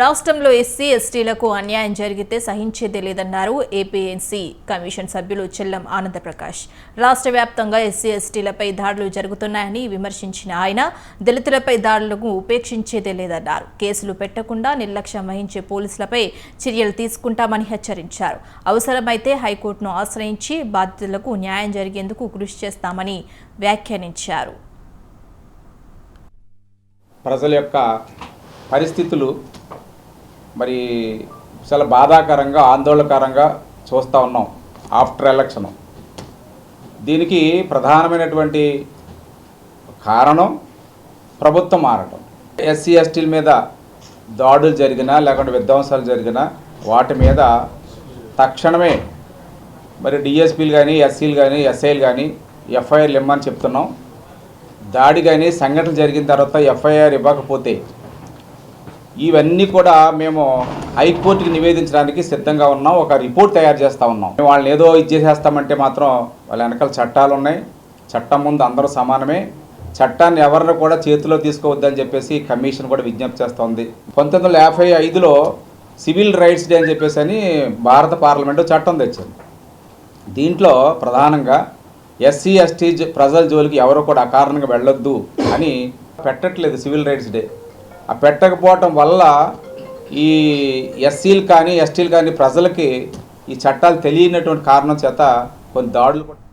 రాష్ట్రంలో ఎస్సీ ఎస్టీలకు అన్యాయం జరిగితే సహించేదే లేదన్నారు ఏపీఎన్సీ కమిషన్ సభ్యులు చెల్లం ఆనందప్రకాష్. రాష్ట్ర వ్యాప్తంగా ఎస్సీ ఎస్టీలపై దాడులు జరుగుతున్నాయని విమర్శించిన ఆయన దళితులపై దాడులకు ఉపేక్షించేదే లేదన్నారు. కేసులు పెట్టకుండా నిర్లక్ష్యం వహించే పోలీసులపై చర్యలు తీసుకుంటామని హెచ్చరించారు. అవసరమైతే హైకోర్టును ఆశ్రయించి బాధితులకు న్యాయం జరిగేందుకు కృషి చేస్తామని వ్యాఖ్యానించారు. ప్రజల యొక్క పరిస్థితులు మరి చాలా బాధాకరంగా ఆందోళనకరంగా చూస్తూ ఉన్నాం ఆఫ్టర్ ఎలక్షన్. దీనికి ప్రధానమైనటువంటి కారణం ప్రభుత్వం మారటం. ఎస్సీ ఎస్టీల మీద దాడులు జరిగినా లేకుంటే విధ్వంసాలు జరిగినా వాటి మీద తక్షణమే మరి డిఎస్పీలు కానీ ఎస్సీలు కానీ ఎస్ఐలు కానీ ఎఫ్ఐఆర్లు ఇమ్మని చెప్తున్నాం. దాడి కానీ సంఘటన జరిగిన తర్వాత ఎఫ్ఐఆర్ ఇవ్వకపోతే ఇవన్నీ కూడా మేము హైకోర్టుకి నివేదించడానికి సిద్ధంగా ఉన్నాం ఒక రిపోర్ట్ తయారు చేస్తూ ఉన్నాం. వాళ్ళని ఏదో ఇది చేసేస్తామంటే మాత్రం వాళ్ళ వెనకాల చట్టాలు ఉన్నాయి చట్టం ముందు అందరూ సమానమే. చట్టాన్ని ఎవరిని కూడా చేతిలో తీసుకోవద్దని చెప్పేసి కమిషన్ కూడా విజ్ఞప్తి చేస్తోంది. పంతొమ్మిది వందల యాభై ఐదులో సివిల్ రైట్స్ డే అని చెప్పేసి అని భారత పార్లమెంటు చట్టం తెచ్చింది. దీంట్లో ప్రధానంగా ఎస్సీ ఎస్టీ ప్రజల జోలికి ఎవరు కూడా అకారణంగా వెళ్ళొద్దు అని పెట్టట్లేదు సివిల్ రైట్స్ డే. ఆ పెట్టకపోవటం వల్ల ఈ ఎస్సీలు కానీ ఎస్టీలు కానీ ప్రజలకి ఈ చట్టాలు తెలియనటువంటి కారణం చేత కొన్ని దాడులు కూడా